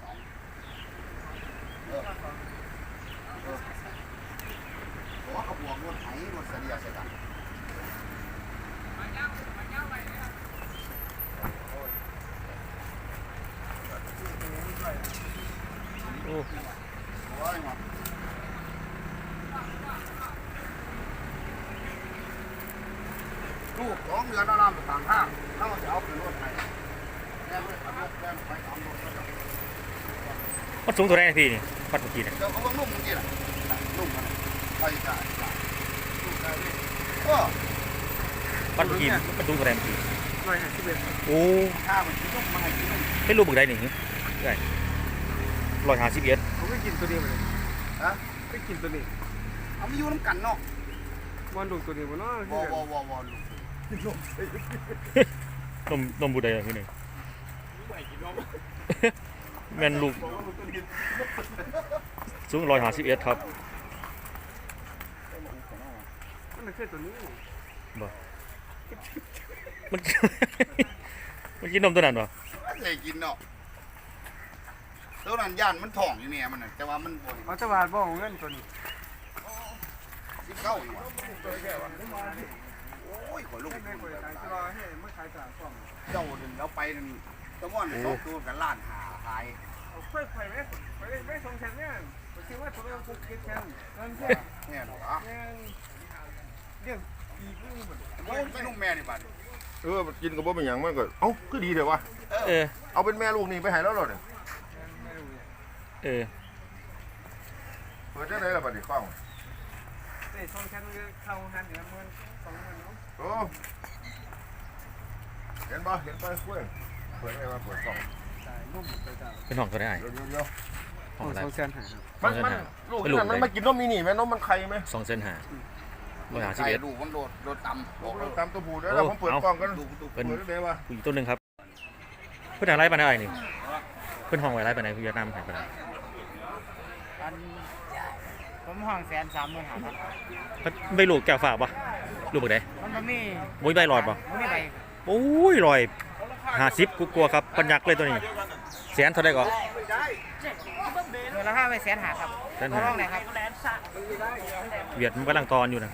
สองเออเออขอกระบวกรถไถรถเสียเสร็จแล้ว โอ้ โอ้ยหมดลูกสองเดือนแล้วน้ำต่างห้างถ้าเราจะเอาขึ้นรถไถแม่ไม่ขับรถแม่ไปทำรถก็จะ มัน สูงตัวไหนนะพี่นี่วัดเมื่อกี้เนี่ยเดี๋ยวเขาบอกนุ่มจริงๆแหละนุ่มมันไปจ่ายจ่ายนุ่มได้เลยเออวัดเมื่อกี้มันสูงตัวไหนเมื่อกี้ร้อยห้าสิบเอ็ดโอ้ถ้ามันกินนุ่มมาให้กินนุ่มเป็นรูปบึกใดนี่งได้ร้อยห้าสิบเอ็ดผมไม่กินตัวนี้มาเลยฮะไม่กินตัวนี้เอามาอยู่น้ำกันเนาะมันดูตัวนี้มันเนาะวอวอวอวอลูกนมนมบุใดอะพี่หนึ่ง แม่นลูกสูงร้อยห้าสิบเอ็ดครับมันไม่ใช่ตัวนี้มันมันกินนมตัวนั้นวะไม่เคยกินเนาะตัวนั้นย่านมันท้องอยู่เนี่ยมันน่ะแต่ว่ามันบ่เอาจะบาดบ่เงินตัวนี้สิบเก้าอยู่ว่ะโอ้ยขนลุกไม่เคยขายจะรอให้ไม่ขายจากกล่องเจ้าหนึ่งแล้วไปหนึ่ง ตะม่อนสองตัวกันล้านหาขายเอาค่อยไปไหมไปไม่สงแสนเนี่ยผมคิดว่าตัวนี้คุกคิดแค่เงินแค่แน่หรออะเนเรื่องปีกนี่มันโอ้ยไม่นุ่มแม่นี่บัดเออกินกับบ่เป็นหยังมันก็เอ้าก็ดีเถอะวะเออเอาเป็นแม่ลูกนี่ไปให้แล้วหรอเนี่ยเออเปิดได้ไหนล่ะบัดนี้ฟังแต่สองแสนเข้าหันเดือนเงินสองเงินเนาะโอ้เห็นบ่เห็นไปคุย เปิดได้มาเปิดกล้องจ่ายนุ่มไปจ่ายเป็นห้องตัวไหนเดี๋ยวเดี๋ยวเดี๋ยวห้องอะไรสองแสนหามันมันลูกนี่มันมากินนมมินิไหมนมมันไข่ไหมสองเส้นหาร้อยห้าสิบใส่เอ็ด ดูมันโดดโดดต่ำโอ้บอกโหแล้วตามตัวผูได้แล้วผมเปิดกล้องกันดูดูเป็นเปิดได้ไหนวะผู้หญิงตัวหนึ่งครับ เพื่อนอะไรปานใดนี่เพื่อนห้องไว้ไรปานใดพี่จะนำให้ปานใดอันผมห้องแสนสามหมื่นห้าพันเพิ่นใบลูกแก้วฝากปะลูกบึกใดมันบ่มีมุ้ยใบหลอดปะบ่มีใบโอ้ยลอย ห้าสิบกูกลัวครับปัญญักเลยตัวนี้แสนเท่าไรก่อนเดือนละห้าไปแสนหาครับแสนห้าห้องไหนครับเวียดมันกำลังตอนอยู่นะ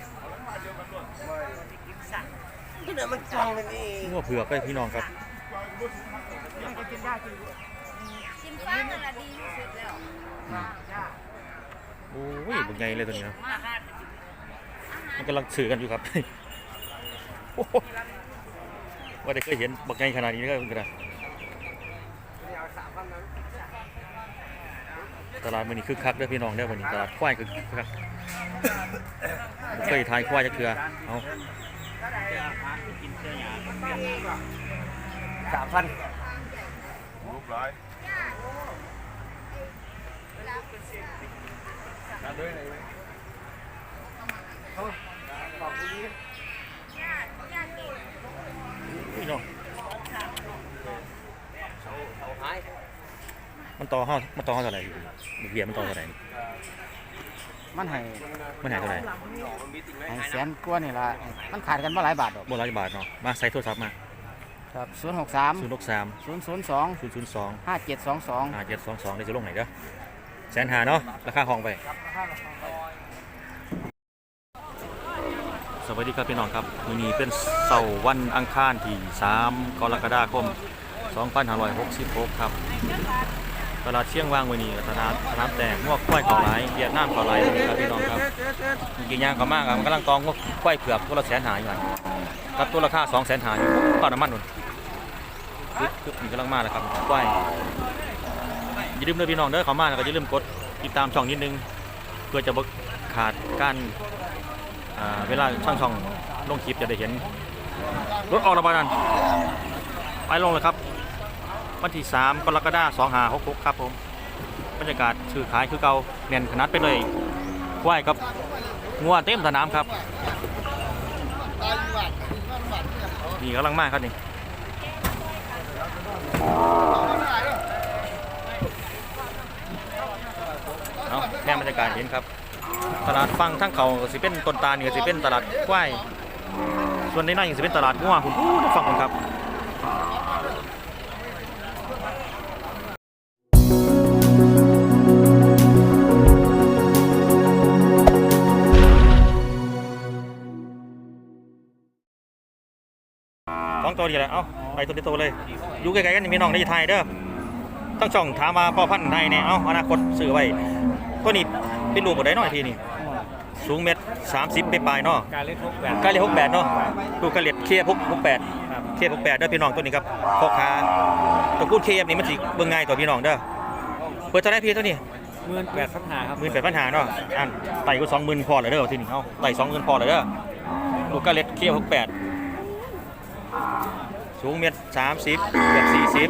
งัวเผือกเลยพี่น้องครับมันก็กินได้กินกินฟ้านั่นแหละดีที่สุดแล้วโอ้ยบึกใหญ่เลยตัวนี้เนาะมันกำลังสื่อกันอยู่ครับโอ้โห ว่าได้เคยเห็นบักใหญ่ขนาดนี้ก็เป็นกระดาษตลาดมันนี่คึกคักเด้อพี่น้องเด้อวันนี้ตลาดควายคึกคักบ่เคยทายควายจะเถื่อเอาสามพันลูกหลายพี่น้อง มันต่อห้ามันต่อห้าเท่าไหร่อยู่บุกเบียร์มันต่อเท่าไหร่นี่มันให้มันหายเท่าไหร่ให้แสนกว่านี่ละมันขาดกันมาหลายบาทดอกบนร้อยบาทเนาะมาใส่โทรศัพท์มาครับศูนย์หกสามศูนย์หกสามศูนย์ศูนย์สองศูนย์ศูนย์สองห้าเจ็ดสองสองห้าเจ็ดสองสองได้จะลงไหนเด้อแสนหาเนาะราคาห้องไปสวัสดีครับพี่น้องครับวันนี้เป็นเสาร์วันอังคารที่ 3 กรกฎาคม 2566 ครับ ตลาดเชียงว่างวันนี้ตลาดสนามแตกงวกควายเขาหลเวียดนามเขาหลายวันนี้ครับพี่น้องครับกินยางเขามากครับมันกำลังตองงวกควายเผือกตัวละแสนหาอยู่หันครับตัวราคา2แสนหาอยู่ต่อน้ำมันนุ่นคือคือมีกำลังมาแล้วครับควายอย่าลืมเด้อพี่น้องเด้อเขามาแล้วก็อย่าลืมกดติดตามช่องนิดนึงเพื่อจะบขาดการเวลาช่างช่องลงคลิปจะได้เห็นรถออกระบายนั้นไปลงเลยครับ วันที่ 3 กรกฎาคม2566 ครับผม บรรยากาศซื้อขายคือเก่าแน่นขนาดไปเลยไหวายครับงัวเต็มสนามครับ นี่กำลังมากครับนี่เอาแน่บรรยากาศเห็นครับ ตลาดฟังทั้งเขาสิเป็นต้นตาลนี่ก็สิเป็นตลาดควายส่วนในนั้นก็สิเป็นตลาดงัวคุณผู้ฟังผมครับ ตัวนี้แหละ เอ้าไปตัวนี้ตัวเลย อยู่ไกลๆกันพี่น้องในไทยเด้อต้องช่องถามมาพ่อพันธุ์ไทยเนี่ยเอ้าอนาคตซื้อไว้ตัวนี้เป็นลูกบ่ได้น้อยทีนี่สูงเมตรสามสิบไปปลายๆเนาะการเล่นทุกแบบกาเลียหกแปดเนาะดูกาเลียเคลียร์หกหกแปดเคลียร์หกแปดเด้อพี่น้องตัวนี้ครับพ่อค้าตระกูลเคฟนี่มันสิเบิ่งง่ายต่อพี่น้องเด้อเปิดเท่าไหรพี่ตัวนี้หมื่นแปดพันหาครับหมื่นแปดปัญหาเนาะอันไต่ก็สองหมื่นพอเลยเด้อทีนี้เอาไต่สองหมื่นพอเลยเด้อลูกกาเล็ดเคลียร์หกแปด สูงเมตรสามสิบเกือบสี่สิบ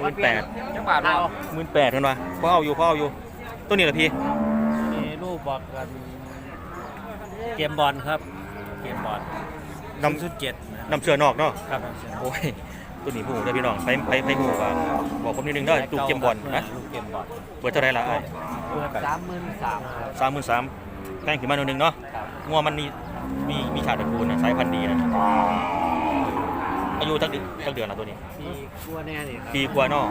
หมื่นแปดจังหวัดเราหมื่นแปดเห็นปะพ่อเอาอยู่พ่อเอาอยู่ตัวนี้เหรอพี่มีรูปบอกกันเกมบอลครับเกมบอลนำชุดเจ็ดนำเสือนอกเนาะครับโอ้ยตัวนี้ผู้เด้อพี่น้องไปไปไปหูว่าบอกผมนิดนึงเด้อตูเกมบอลนะลูกเกมบอลเปิดเท่าไหรล่ะไอ้สามหมื่นสามครับสามหมื่นสามแป้งขึ้นมาหน่อยหนึงเนาะงัวมันมีมีมีชาติตระกูลนะสายพันธุ์ดีนะอา ยุจักเดือนจักเดือนละตัวนี้มีกลัวแน่นี่ครับปีกว่าเนาะ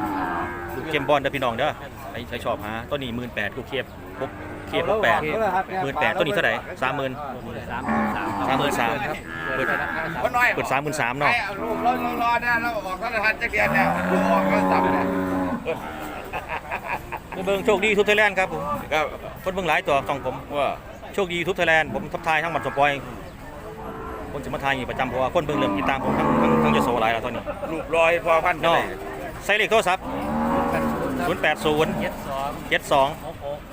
ลูกเกมบอลเด้อพี่น้องเด้อใครใครชอบหาตัวนี้หมื่นแปดลูกเคียบพกเคียบพกแปดหมื่นแปดตัวนี้เท่าไหร่สามหมื่นสามหมื่นสามสามหมื่นสามเปิดคนน้อยเปิดสามหมื่นสามเนาะไอ้ลูกเรารอได้แล้วออกก็ทันจะเรียนแล้วลูกออกก็สับเนี่ยไปเบิ่งโชคดีทุบไทยแลนด์ครับผมครับคนเบิ่งหลายตัวต้องผมว่าโชคดีทุบไทยแลนด์ผมทับทายทั้งบัตรสปอย คนจะมาทายอยู่ประจำเพราะว่าคนเบิ่งเริ่มติดตามผมทั้งทั้งทั้งยโสหลายแล้วตอนนี้ลูกลอยพอพันเนาะใส่เลขโทรศัพท์080เจ็ดสอง72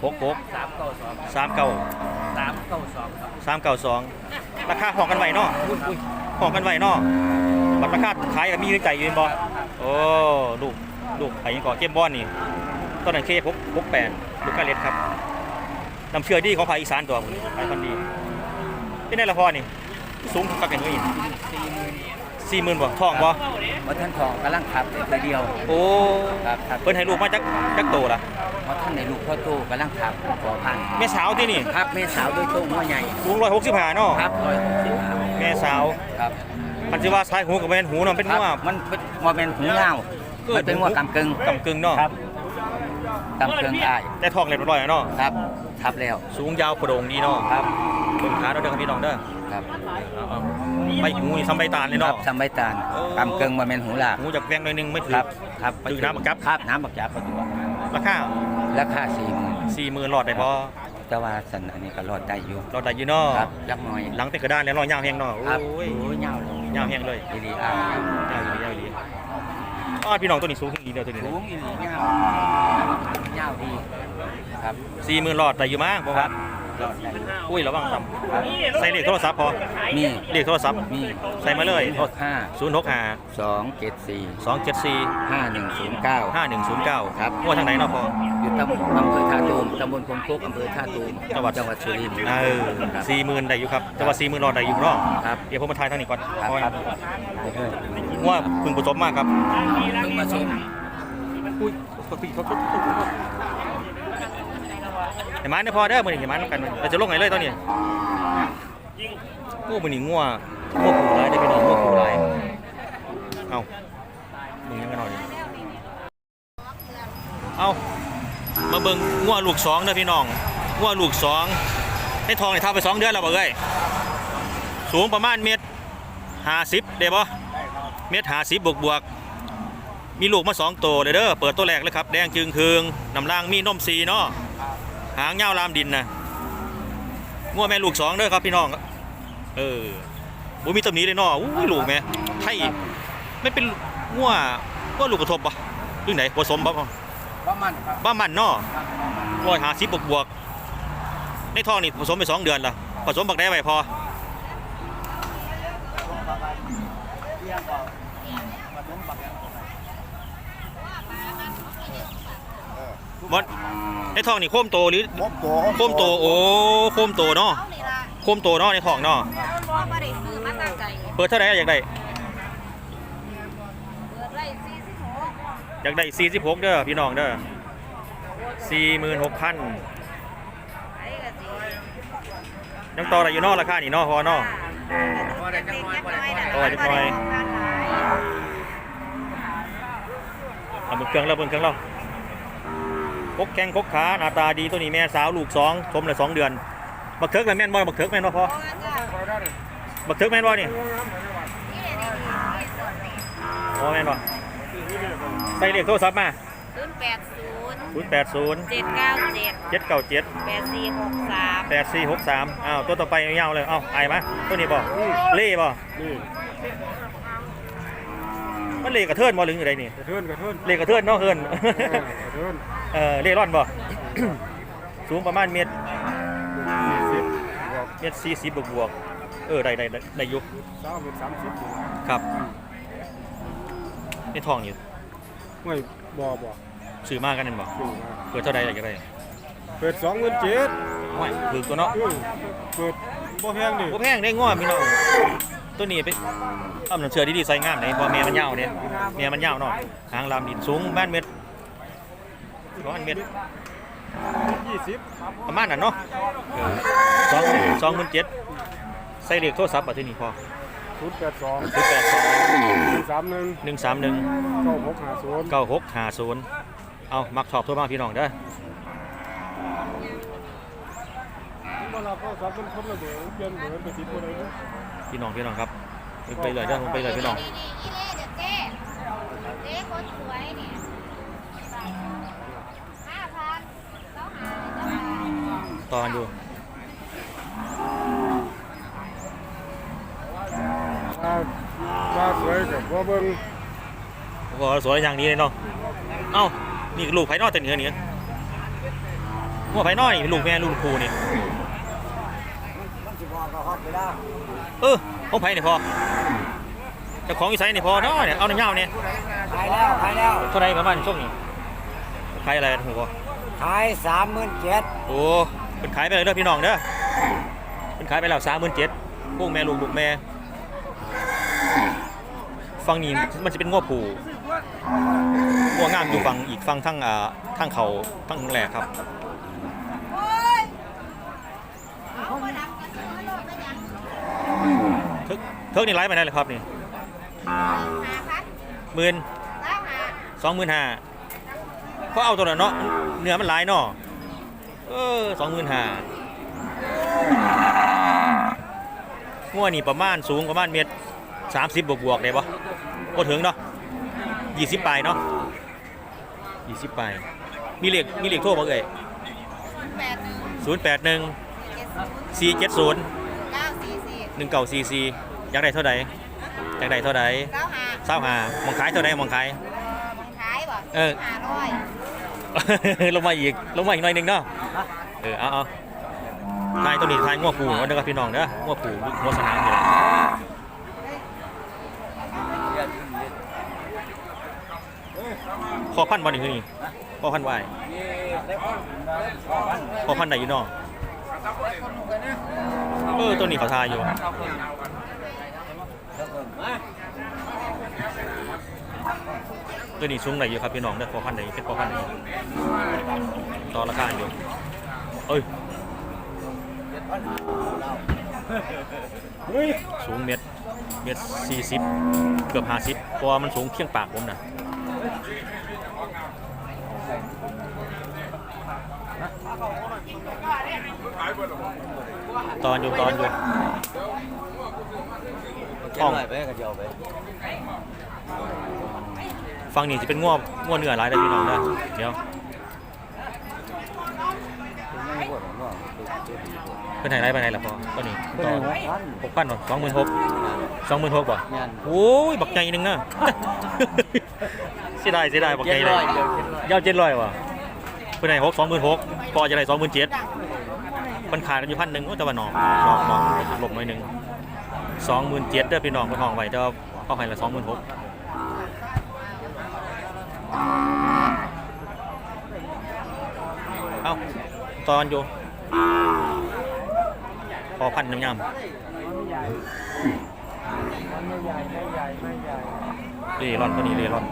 หกหก66สามเก้าสอง39สามเก้าสองครับ392ราคาห้องกันไว้เนาะห้องกันไว้เนาะบัตรราคาขายกับมีอยู่ในใจอยู่เห็นบ่โอ้ลูกลูกไปยังก่อเกมบอลนี่ตอนนั้นเคพกพกแปดลูกกาเล็ดครับนำเชื่อดีของภาคอีสานตัวผมไปคนดีที่ไหนละพอนี่ สูงกักกันอยู่นี่สี่หมื่นบ่ทองบ่วัฒนทองกำลังขับเลยเดียว โอ้ครับครับเพิ่นให้ลูกมาจักจักโตล่ะวัฒนในลูกพ่อโตกำลังขับขอพันแม่สาวที่นี่ครับแม่สาวด้วยโต้หัวใหญ่สูง165เนาะครับร้อยหกสิบห้าแม่สาวครับมันสิว่าซ้ายหูกับแม่นหูเนาะเป็นครับงัวมันเป็นงัวเป็นหูเงามันเป็นงัวกำกึ่งกำกึ่งเนาะครับกำกึ่งได้แต่ทองเรียบร้อยแล้วเนาะครับทับแล้ว สูงยาวโปร่งดีเนาะครับเบิ่งขาเราเด้อครับพี่น้องเด้อ ครับเอาเอาใบหูนี่ซ้ำใบตาลเลยครัเนาะ บทำใบตาลกำกึ่งมาเป็นหูหลากหูจากแวงหน่อยหนึงไม่ถึงครับครับถือน้ำบักจับ ครับน้ำบักจับประตูราคาราคาสี่หมื่นสี่หมื่นหลอดได้พอแต่ว่าสันอันนี้ก็รอดได้อยู่หลอดได้อยู่เนาะครับยักหน่อยหลังเป็นกระดานแล้วเนาะยาวแห้งเนาะครับโอ้ยโอ้ยเงาเลยยาวแห้งเลยอีหลีอ่างยาวอีหลียาวอีหลีอ้าวพี่น้องตัวนี้สูงอีกเดียวตัวนี้สูงอีหลีเงาเงาดีครับสี่หมื่นหลอดได้อยู่มั้งบ่ครับรอดได้ อยู่อุ้ยระวังต่ำใส่เลขโทรศัพท์พอมีเลขโทรศัพท์มีใส่มาเลยหกห้าศูนย์หกห้าสองเจ็ดสี่สองเจ็ดสี่ห้าหนึ่งศูนย์เก้าห้าหนึ่งศูนย์เก้าครับงัวทางไหนเนาะพออยู่ตำบลอำเภอท่าตูมตำบลคงโคกอำเภอท่าตูมจังหวัดจังหวัดสุรินทร์เออครับสี่หมื่นได้อยู่ครับแต่ว่าสี่หมื่นหลอดได้อยู่เนาะครับเดี๋ยวผมมาทายทางนี้ก่อนครับเพราะว่าครับงัวเพึ่งผสมมากครับเพิ่งมาชมอุ้ยขอปีเขาเห็นไหมเนี่ยพอเด้อมือนี่เห็นไหมน้ำกันมื้อนี้เราจะลงไหนเลยตอนนี้งูมือนี่งัวงัวผูร้ายได้อพี่น้องงัวผูร้ายเอามึงยังกันหน่อยดิเอามาเบิ่งงัวลูกสองเด้อพี่น้องงัวลูกสองในทองเนี่ยทับไปสองเดือนแล้วบ่เอ้ยสูงประมาณเมตรห้าสิบเด้บ่เมตรห้าสิบบวกบวกมีลูกมาสองตัวเด้อเด้อเปิดตัวแรกเลยครับ แดงจึงคืงน้ำล่างมีนมสีเนาะ หางเงาวลามดินนะงัวแม่ลูกสองเด้อครับพี่น้อง เออบุมีตำหนี้เลยเนาะอู้ยลูกแม่ไทยไม่เป็นงัวงัวลูกกระทบปะหรือไหนผสมบ่ประมาณครับบ้ามันเนาะร้อยหาสิบบวกบวกๆในท้องนี่ผสมไปสองเดือนละผสมบักได้ไว้พอ มดในท้องนี่โคมโตหรือครบโตโคมโตโอ้โคมโตเนาะเขานี่ล่ะโคมโตเนาะในท้องเนาะบ่บ่ได้ซื้อมาตั้งใจเปิดเท่าไหร่อยากได้เปิดไว้46อยากได้46เด้อพี่น้องเด้อ46,000ไอ้ก็สิยังต่อได้อยู่เนาะราคานี่เนาะพอเนาะ บ่ได้จักน้อยบ่ได้โอ้ยจักหน่อย เอาเบิ่งเครื่องแล้วเบิ่งเครื่องแล้ว พกแข้งพกขาหน้าตาดีตัวนี้แม่สาวลูกสองชมเลยสองเดือนบักเถิกเลยแม่นบ่บักเถิกแม่นบ่พอบักเถิกแม่นบ่นี่นี่นี่นี่อแม่นบ่ใส่เลขโทรศัพท์มาศูนย์แปดศูนย์080เจ็ดเก้าเจ็ด797แปดสี่หกสาม8463อ้าวตัวต่อไปยาวๆเลยเอ้าไอ้มาตัวนี้บ่เล่บ่นี่มันเล่กระเทินบ่หรือไงนี่กระเทือนกระเทือนเล่กระเทินเนาะเฮินกระเทือน เออเล่ร่อนบ่ สูงประมาณเมตรสี่สิบบอกเมตรสี่สิบบวกบวกๆเออได้ได้ได้ได้อยู่สามเป็นสามสิบอยู่ครับนี่ทองอยู่ไม่บ่บ่ซื้อมากันนั่นบ่อยู่มาเปิดเท่าใดอยากได้เปิดสองเงินเจ็ดไม่ถือตัวเนาะอืมเปิดบ่แพงดิบ่แพงได้ง้อพี่น้องตัวนี้ไปเอาหนังเชือดีๆใส่งามเลยเพอแม่มันยาวเนี่ยแม่มันยาวเนาะหางลามดินสูงประมาณเมตร ประมาณเมตรยี่สิบประมาณนั้นเนาะเออสองสองหมื่นเจ็ดใส่เลขโทรศัพท์บัดที่นี่พอศูนย์แปดสองศูนย์แปดสองหนึ่งสามหนึ่งหนึ่งสามหนึ่งเก้าหกห้าศูนย์เก้าหกห้าศูนย์เอามักชอบโทั่วมาพี่น้องเด้อมารับโทรศัพท์มันคนละเบอร์เปลี่ยนเบอร์ไปติดบ่ได้เด้อพี่น้องพี่น้องครับไปเลยเด้อไปเลยพี่น้องนี่นี่อีเล่เดี๋ยวเจ๊เจ๊คนสวยเนี่ยห้าพันแล้วหาแล้วหา ตอนอยู่ว่าว่าสวยกับบ่เบิ่งพอสวยอย่างนี้เลยเนาะ เอ้า นี่ลูกไผ่นอกแต่เหนือนี่งัวไผ่นอกนี่ลูกแม่ลูกครูนี่เออของไผ่นี่พอเจ้าของอีไซนี่พอเนาะเนี่ย เอาในเงาเนี่ยขายแล้วขายแล้ว เท่าไรประมาณช่วงนี้ขายอะไรกันหัวขายสามหมื่นเจ็ดโอ้ เป็นขายไปเลยเด้อพี่น้องเด้อเป็นขายไปแล้วสามหมื่นเจ็ดพวกแม่ลูกลูกแม่ฟังนี้มันจะเป็นง้อผูง้องามอยู่ฟังอีกฟังทั้งอ่าทั้งเขาทั้งแหลกครับเอามาดับกันซื้อโลดไปยังเทิกเทิกนี่ไลฟ์ไปได้เลยครับนี่หมื่นสองหมื่นห้าเพราะเอาตัวเนาะเนื้อมันหลายเนาะ ออสองหมื่นห้าง้อนี่ประมาณสูงประมาณเมตรสามสิบบวกบวกๆได้ปะก็ถึงเนาะยี่สิบปลายเนาะยี่สิบปลายมีเลขมีเลขโทรมาเอ่ยแปดหนึ่งศูนย์แปดหนึ่งเจ็ดศูนย์สี่เจ็ดศูนย์เก้าสี่สี่หนึ่งเก้าสี่สี่อยากได้เท่าใดอยากได้เท่าใดเก้าหาเศร้าหามองขายเท่าใดมองขายบังขายบ่เออหาร้อย ลงมาอีกลงมาอีกหน่อยหนึงเนาะเออเอาเอาทายตัวนี้ทายง้อผูเด้อครับพี่น้องเด้อง้อผูง้อสนามนี่แหละพอพันธุ์บ่นี่คือนี่พอพันธ์ไว้พอพันธ์ไหนอยู่เนาะเออตัวนี้เขาทายอยู่ ตัวนี้สูงไหนอยู่ครับพี่น้องเด้อพอพันไหนเป็นพอพันไหนต่อราคาอยู่เอ้ยสูงเมตรเมตรสี่สิบเกือบห้าสิบเพราะว่ามันสูงเคี่ยงปากผมนะตอนอยู่ตอนอยู่ห้อง ฟังนี่จะเป็นง่วงง่วงเนื้อหลายเลยพี่น้องนะเดี๋ยวเป็นไหนไรไปไหนล่ะพ่อตัวนี้ตอนหกพันหรอสองหมื่นหกสองหมื่นหกป่ะโอ้ยบักใหญ่หนึงนะเสียดายเสียดายบักใหญ่เลยยาวเจ็ดร้อยว่ะเป็นไหนหกสองหมื่นหกพอจะได้สองหมื่นเจ็ดมันขายกันอยู่พันหนึ่งโอ้แต่ว่าน้องน้องน้องหลบหน่อยหนึ่งสองหมื่นเจ็ดเด้อพี่น้องคนห้องไว้แต่ว่าเอาให้ละสองหมื่นหก เอ้าตอนอยู่พอพันหนึ่งยำเรร่อนตัวนี้เรร่อน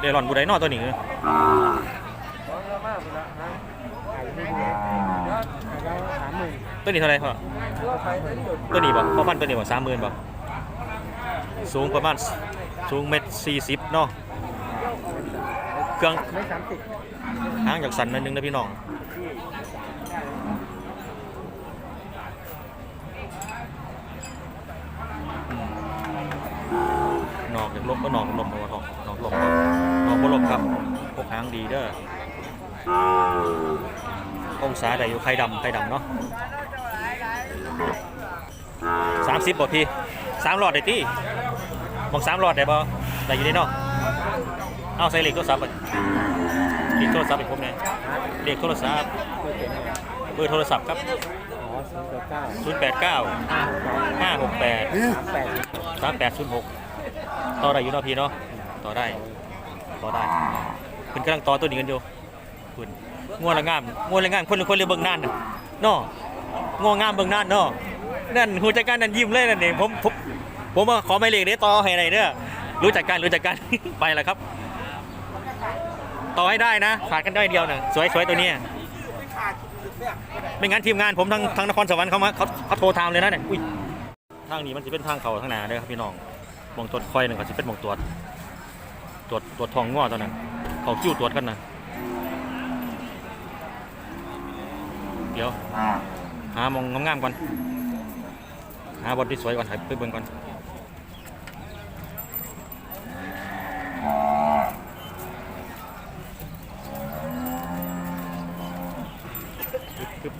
เรร่อนบูไดนอตัวนี้เออตัวนี้เท่าไหรพ่อตัวนี้บ่พอพันตัวนี้บ่สามหมื่นบ่สูงประมาณสูงเมตรสี่สิบเนาะเครื่องหางจากสันนิดนึงนะพี่น้อง นนอกจากลบก็นอกลมมาทองนอกลมนอกบลมครับพวกหางดีเด้อองศาใดอยู่ไข่ดำไข่ดำเนาะสามสิบบ่พี่สามหลอดได้ตีมองสามหลอดได้บ่ได้อยู่ในเนาะเอาใส่เหล็กโทรศัพท์ไปเหล็กโทรศัพท์ให้ผมหน่อย เล็กโทรศัพท์เบอร์โทรศัพท์ครับ อ๋อศูนย์แปดเก้า089 568แปดสามแปดศูนย์หกต่อได้อยู่เนาะพี่เนาะ ต่อได้ ต่อได้เพิ่นกำลังต่อตัวนี้กันอยู่คุณงัวละงามงัวละงามคนละคนเลยเบิ่งนานน่ะเนาะงัวงามเบิ่งนานเนาะนั่นหูจัดการนั่นยิ้มเลยนั่นนี่ผมผมผมว่าขอไม่เลขได้ต่อให้ไหนเด้อรู้จักกันรู้จักกันไปแล้วครับ ต่อให้ได้นะขาดกันได้เดียวน่ะสวยสวยตัวเนี้ยไม่งั้นทีมงานผมทางทางนครสวรรค์เขามาเขาเขาโทรตามเลยนะเนี่ยอุ้ยทางนี้มันจะเป็นทางเขาทางหนาเด้อครับพี่น้องมองตรวจคอยหนึ่งก็จะเป็นมองตรวจตรวจตรวจทองง้อตอนนั้นเขาคิ้วตรวจกันนะเดี๋ยวหามองงามๆก่อนหาบอลที่สวยก่อนถ่ายไปเบิ่งก่อน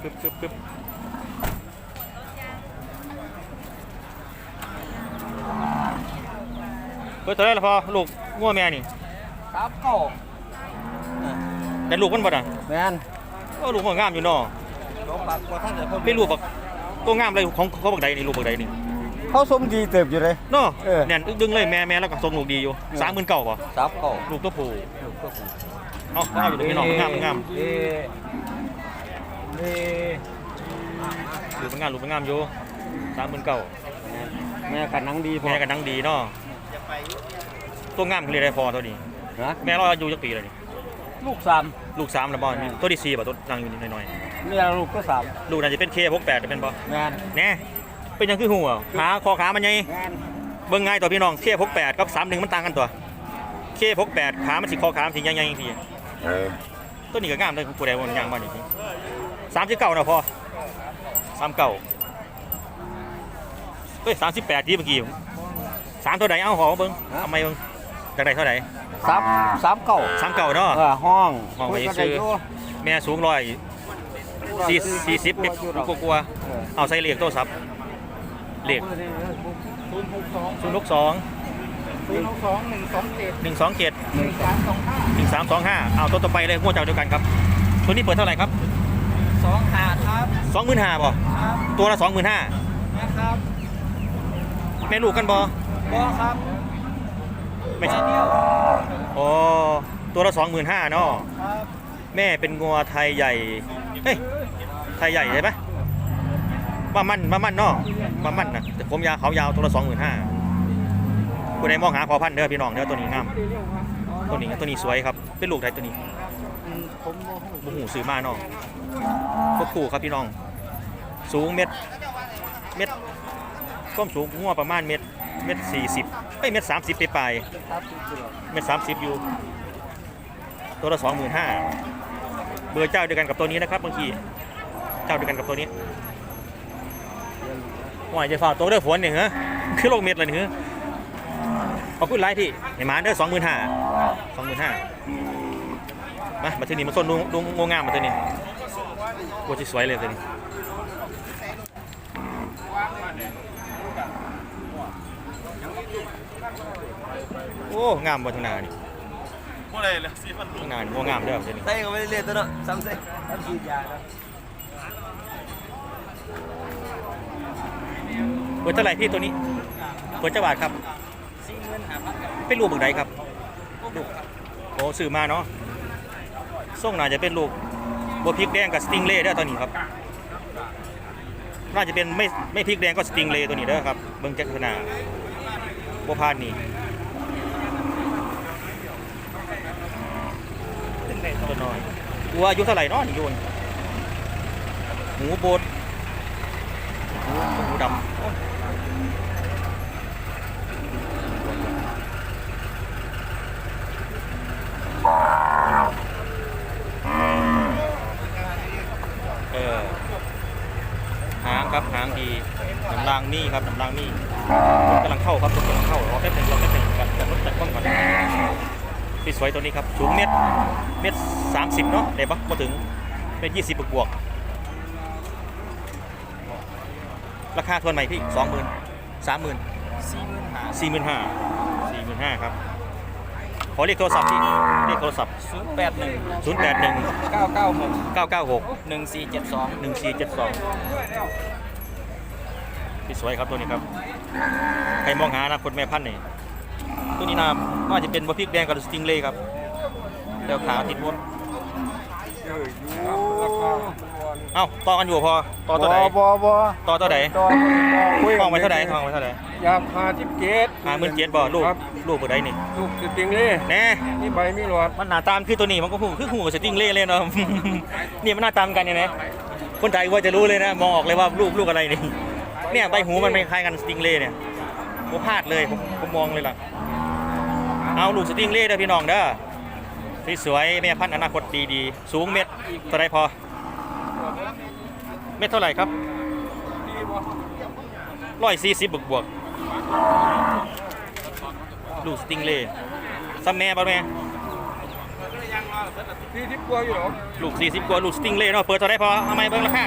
ปึ๊บปึ๊บปึ๊บปึ๊บเปิดตัวได้ละพอลูกงัวแม่นี่ครับเก้าแต่ลูกมันบ่น่ะแมนโอ้ลูกมันงามอยู่เนาะลงปากกว่าท่านเดี๋ยวผมเป็นลูกบักตัวงามเลยของเขาบักใดนี่ลูกบักใดนี่เขาสมดีเติบอยู่เลยเนาะเออเนี่ยอึกดึงเลยแม่แม่แล้วก็ทรงลูกดีอยู่สามหมื่นเก้าป่ะสามเก้าลูกตัวผู้เอาเอาอยู่ตรงนี้น้องมันงามมันงาม เอเอลูกมันงามลูกมันงามอยู่สามหมื่นเก้าแม่กันหนังดีพอแม่กับนังดีเนาะตัวงามคือเรียกได้พอตัวนี้นะแม่เราอายุจักปีเลยนี่ลูกสามลูกสามแล้วบ่นี่ตัวที่สี่ป่ะตัวนั่งอยู่นิดหน่อยแม่ลูกก็สามๆลูกน่าจะเป็นเคพกแปดเป็นป่ะแมนแน่เป็นหยังคือหัวขาคอขามันไงแมนเบิ่งง่ายตัวพี่น้องเคพกแปดกับสามหนึ่งมันต่างกันตัวเคพกแปดขามันสิคอขามันสิใหญ่ๆทีตัวนี้ก็งามเลยผู้ใดวันยางบ้านนี่ สามสิบเก้านะพอสามเก้าเฮ้ยสามสิบแปดทีเมื่อกี้สามเท่าไหร่เอาหอเบิ่งทำไมเบิ่งจากไหนเท่าไหร่สามสามเก้าสามเก้าเนาะเออห้องห้องไว้คุยกันซื้อได้ยู่แม่สูงร้อยสี่สี่สิบกลัวาเออๆเอาใส่เหล็กโทรศัพท์เหล็กศูนย์หกสองศูนย์หกสองศูนย์หกสองหนึ่งสองเจ็ดหนึ่งสองเจ็ดหนึ่งสามสองห้าหนึ่งสามสองห้าเอาตัวต่อไปเลยงวดเจ้าเดียวกันครับตัวนี้เปิดเท่าไหร่ครับ สองขาดครับสองหมื่นห้าบ่ครับตัวละสองหมื่นห้านะครับแม่ลูกกันบ่บอครับไม่ใช่เดียวอ๋อตัวละสองหมื่นห้าเนาะครับแม่เป็นงัวไทยใหญ่เฮ้ยไทยใหญ่ใช่ไหมบ้ามันบ้ามันเนาะบ้ามันนะแต่ผมยาวเขายาวตัวละสองหมื่นห้าคุณใดมองหาพอพันธุ์เด้อพี่น้องเด้อตัวนี้งามตัวนี้ตัวนี้สวยครับเป็นลูกไทยตัวนี้อืมผมโมโหบุหูซื้อมาเนาะ พวกคู่ครับพี่น้อง สูงเม็ดเม็ดความสูงงัวประมาณเม็ดเม็ดสี่สิบเอ้ยเม็ดสามสิบไปลายครับจริงๆเม็ดสามสิบอยู่ ตัวละสองหมื่นห้าเบอร์เจ้าเดียวกันกับตัวนี้นะครับบางทีเจ้าเดียวกันกับตัวนี้ห่วยจะฝ่าตัวเด้อฝนเนี่ยเหรอคือโลกเม็ดเลยเนี่ยเหรอขอบคุณไลน์ที่เห็นมาเด้อสองหมื่นห้าสองหมื่นห้ามามาที่นี่มาส้นดูดูงงงามมาที่นี่ โอ้ที่สวยเลยตัวนี้โอ้งามบนทางหน้านี่บ่ได้เลยสิมันทางหน้านี่โอ้งามเด้อตัวนี้ใส่ก็ไม่ได้เรียนตัวเนาะซ้ำใส่แล้วฉีดยาแล้วเปิดเท่าไหร่พี่ตัวนี้เปิดเจ้าบาทครับสี่หมื่นห้าพันกับเป็นลูกบึกใดครับลูกโอ้ซื้อมาเนาะส่งน่าจะเป็นลูก บพริกแดงกับสติงเล่เด้อตัวนี้ครับ น่าจะเป็นไม่ไม่พริกแดงก็สติงเล่ตัวนี้เด้อครับ เบิ้งแจ็คขนาบัวพานนี่ตัวน้อยวัวอายุเท่าไหร่นาะนี่โยนหมูโบดหมูดำโอ้เออหาง ครับหางดีน้ำรางนี่ครับน้ำรางนี่รถกำลังเข้าครับรถกำลังเข้ารอแป๊บหนึงรอแป๊บหนึงกันกันรถจัดกล้องก่อนที่สวยตัวนี้ครับสูงเมตรเมตรสามสิบเนาะเดี๋ยวปะมาถึงเมตรยี่สิบบวกๆราคาทวนใหม่พี่สองหมื่นสามหมื่นสี่หมื่นห้าสี่หมื่นห้าสี่หมื่นห้าครับขอเรียกโทรศัพท์พี่เรียกโทรศัพท์ศูนย์แปดหนึ่งศูนย์แปดหนึ่งเก้าเก้าหกเก้าเก้าหกหนึ่งสี่เจ็ดสองหนึ่งสี่เจ็ดสองที่ สวยครับตัวนี้ครับใครมองหาอนะคนแม่พันธุ์นี่ตัวนี้นะว่าจะเป็นบะพริกแดงกับสติงเล่ครับเดี๋ยวขาวติดมดเอออยู่ราคาเอ้าต่อกันอยู่พอต่อตัวไหนบ่บ่ต่อตัวไหนต่อคุยทองไปเท่าไหร่ทองไปเท่าไหร่อยากหาทิปเกตห้าหมื่นเจ็ดบ่ลูกครับลูกเปิดได้นี่ลูกสติงเล่แน่มีใบมีหลอดมันหน้าตามคือตัวนี้มันก็หูคือหูกับสติงเล่เลยเนาะนี่มันหน้าตามกันเนี่ยนะคนไทยว่าจะรู้เลยนะมองออกเลยว่าลูกลูกอะไรนี่ เนี่ยใบหูมันไม่คล้ายกันสติงเล่เนี่ยผมพลาดเลยผมผมมองเลยล่ะ เอาลูกสติงเล่เด้อพี่น้องเด้อสวยๆแม่พันธุ์อนาคตดีๆ สูงเม็ดเท่าไรพอ เม็ดเท่าไหร่ครับร้อยสี่สิบบวกบวกๆลูกสติงเล่ซัมแม่ป่ะแม่สี่สิบกว่าอยู่หรอลูกสี่สิบกว่าลูกสติงเล่เนาะเปิดเท่าไรพอเอาไหมเบิ่งราคา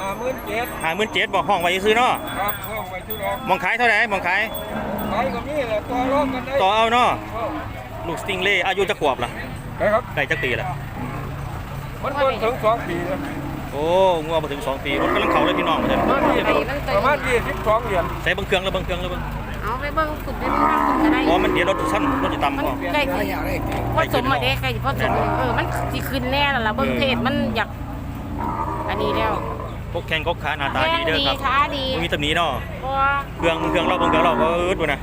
ห้าหมื่นเจ็ดหาหมื่นเจ็ดบอกห้องไว้ซื้อเนาะครับห้องไว้ที่รอมองขายเท่าไหร่มองขายไปกับนี่แหละตัวรองกันได้ต่อเอาเนาะเออลูกสติงเล่อายุจะขวบล่ะได้ครับได้จักปีละมันเพิ่งถึงสองปีแล้วโอ้งัวมาถึงสองปีมันกำลังเขาเลยพี่น้องมาเถอะประมาณยี่สิบประมาณยี่สิบสองเหรียญใส่เบังเครื่องแล้วเบังเครื่องแล้วเบังเอาไปเบิ่งสุดไปเบิ่งทางสุดก็ได้อ๋อมันเดี๋ยวรถสั้นรถจะต่ำมันอ๋อใกล้สิพอสมมาเด้ใกล้สิพอสมเออมันสิขึ้นแน่แล้วล่ะเบิ่งเพจมันอยาก อันนี้แล้วพวกแข่งก็ขาหน้าตาแข้งดีเด้อดีครับขาดีบ่มีตำหนิเนาะเพราะว่าเครื่องเครื่องเราเบิ่งเครื่องเราก็เออดูนะ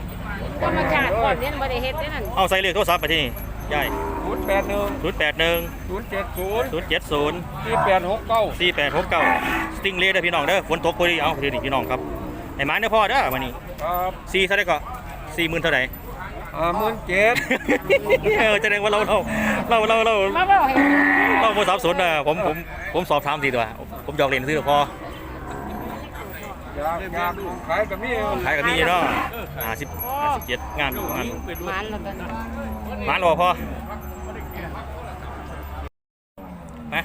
ธรรมชาติก่อนเนี่ยบ่ได้เฮ็ดได้นั่นเอาใส่เลขโทรศัพท์ไปที่นี่ยายศูนย์แปดหนึ่งศูนย์แปดหนึ่งศูนย์เจ็ดศูนย์ศูนย์เจ็ดศูนย์สี่แปดหกเก้าสี่แปดหกเก้าสติงเล่เด้อพี่น้องเด้อฝนตกพอดีเอาพอดีพี่น้องครับไอ้หมาเด้อพ่อเด้อวันนี้ครับสี่เท่าไหร่ก็สี่หมื่นเท่าไหร่ห้าหมื่นเจ็ดเออแสดงว่าเราเรา เราเราเรามาเว้าให้เราโมสับสนนะผมผมผมสอบถามทีตัวผมหยอกเล่นซื้อพออยากอยากขายกับนี่ขายกับนี่เนาะห้าสิบห้าสิบเจ็ดงานงานหมานแล้วกันมานรอพอมา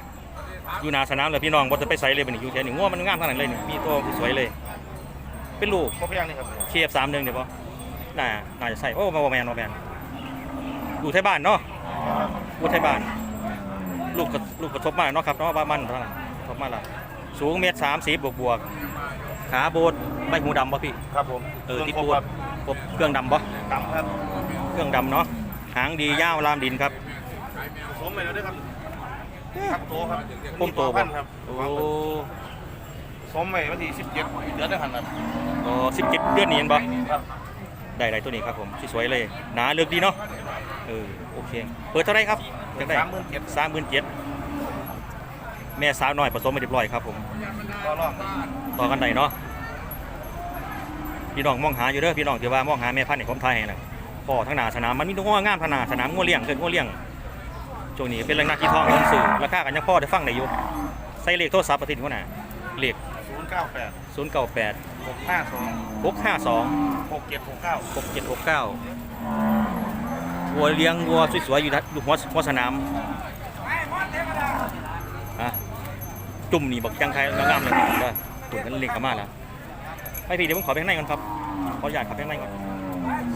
อยู่หนาสนามเลยพี่น้องบ่จะไปใส่เลยเป็นอยู่แค่นี้ง่วมันงามขนาดเลยนี่มีตัวสวยเลย เป็นลูกครบยังนี่ครับเคฟสามหนึ่งเดี๋ยวป่น่าน่าจะใส่โอ้มาบอแมนมาแมนอยู่ไทยบ้านเนาะ อยู่ไทยบ้าน ลูกกระลูกกระทบมาเนาะครับเนาะบ้านมันเท่านั้นทบมาละสูงเมตรสามสิบบวกบวกๆขาโบดใบหูดำป่ะพี่ครับผมเออติดโบดครบเครื่องดำป่ะดำครับเครื่องดำเนาะหางดียาวลามดินครับสมไปแล้วด้วยครับครับโตครับพุ่มโตพัป่ะนครับโอ้สมไปวันที่สิบเจ็ดเดือนได้พันครับโอ้สิบเจ็ดเดือนนี้เห็นป่ะครับได้ได้ตัวนี้ครับผมสวยๆเลยหนาเลือกดีเนาะเออโอเค เปิดเท่าไรครับจังได้สามหมื่นเจ็ดสามหมื่นเจ็ดแม่สาวหน่อยผสมมาเรียบร้อยครับผมต่อกันไหนเนาะพี่น้องมองหาอยู่เด้อพี่น้องเดี๋ยวว่ามองหาแม่พันธุ์ในของไทยนะพ่อทั้งหนาสนามมันมีตัวง้องามขนาสนามง้อเลี้ยงเกิดง้อเลี้ยงช่วงนี้เป็นเร่องนาที่ทองเรื่งสื่อราคากันยังพ่อจะฟังในยุคใส่เลขโทรศัพท์ประทินคนน่ะเลจ็ดหกเก้าหกเจ็ดหกเก้า วัวเลี้ยงวัวสวยๆอยู่ทัดอยู่หัวหัวสนามอะจุ่มนี่บักจังไทยงามเลยพี่น้องเด้ตุ่นกันเล็กกันมากแล้วไปพี่เดี๋ยวผมขอไปข้างในก่อนครับขออนุญาตขับไปข้างในก่อน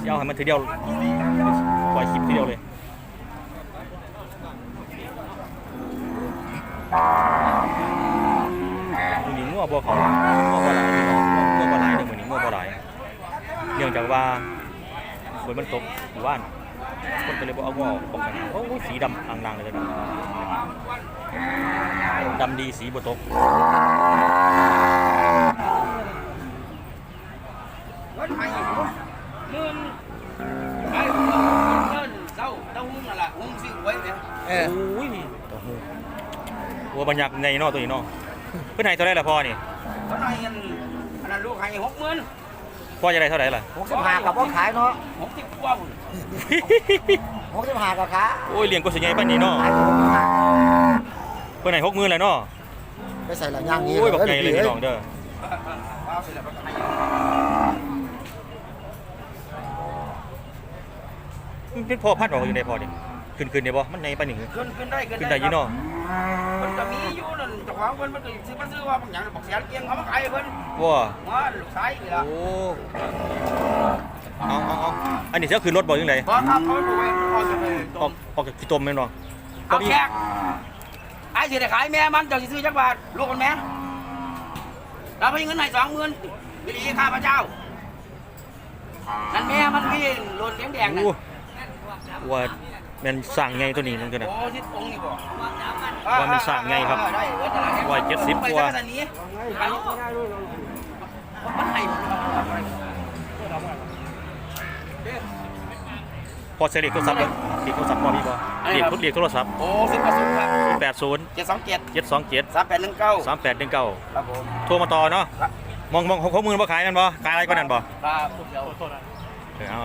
เอาให้มันทีเดียวปล่อยคลิปทีเดียวเลยมือนี้งัวบัวเขางัวบัวหลายพี่น้องงัวบัวหลายเด้อมือนี้งัวบัวหลายเนื่องจากว่าฝนมันตกหมู่บ้าน ก็เลยบอกเอาว่าปกกันโอ้ยสีดำอ่างนางเลยนะดำดีสีบตกเออโอ้ยโอ้โหวัวบรรยักในเนอตัวนี้เนอเพื่อนไหนเท่าไรล่ะพ่อนี่เท่าไหร่เงินอันนั้นลูกให้หกหมื่น พ่อจะได้เท่าไหร่ล่ะ หกสิบห้ากับว่าขายเนาะหกสิบกว่าหกสิบห้ากับขาโอ้ยเลี้ยงก็สวยใหญ่ป้านนี้เนาะขายหกสิบห้าเพื่อนไหนหกหมื่นเลยเนาะไปใส่หลังย่างนี้โอ้ยบอกใหญ่เลยพี่น้องเด้อมันเป็นพ่อพันธุ์บอกอยู่ในพ่อนี่ขึ้นขึ้นได้บ่มันในปานนี้ขึ้นขึ้นได้ขึ้นขึ้นได้ได้อยู่เนาะ มันก็มีอยู่นั่นเจ้าของเพิ่นมันก็ซื้อมาซื้อว่าบางอย่างบอกเสียเกียงเขามาขายให้เพิ่นว้าว่าลูกชายนี่ล่ะโอ้เอาเอาเอาอันนี้เสียคือรถบ่ยังไงเพราะถ้าเขาดูเองเขาจะไปตออกออกจากขี้ตมแม่นบ่เอาแขกไอ้สิได้ขายแม่มันเจ้าสิซื้อจักบาทลูกกันแม่เราให้เงินให้สองหมื่นวิธีข้าพเจ้านั่นแม่มันมีหล่นแดงๆนั่นโอ้ว่า แม่นสร้างไงตัวนี้นั่นกันน่ะโอ้ทิศตรงนี่บ่ว่ามันสร้างไงครับได้เบิดนั่นแหละร้อยเจ็ดสิบไปกว่าทางนี้อันนี้มันให้พอเสลียกโทรศัพท์บ่เรียกโทรศัพท์พอมีบ่เรียกเรียกโทรศัพท์โอ้สิบกระสุนครับ80เจ็ดสองเจ็ด727สามแปดหนึ่งเก้า3819ครับผม โทรมาต่อเนาะครับ มองมองของมือบ่ขายกันบ่ขายอะไรก็นั่นบ่ครับเดี๋ยวเออเอา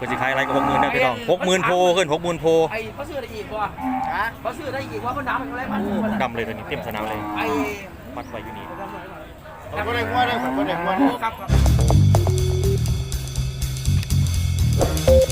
เพิ่นสิขายอะไรก็60,000เด้อพี่น้อง60,000โพขึ้น60,000โพไอ้เขาซื้อได้อีกวะฮะเขาซื้อได้อีกว่าคนดำอะไรมันดำเลยตัวนี้เต็มสนามเลยไอ้มัดไว้อยู่นี่ผมก็ได้งวดได้ผมก็ได้งวดโอ้ครับ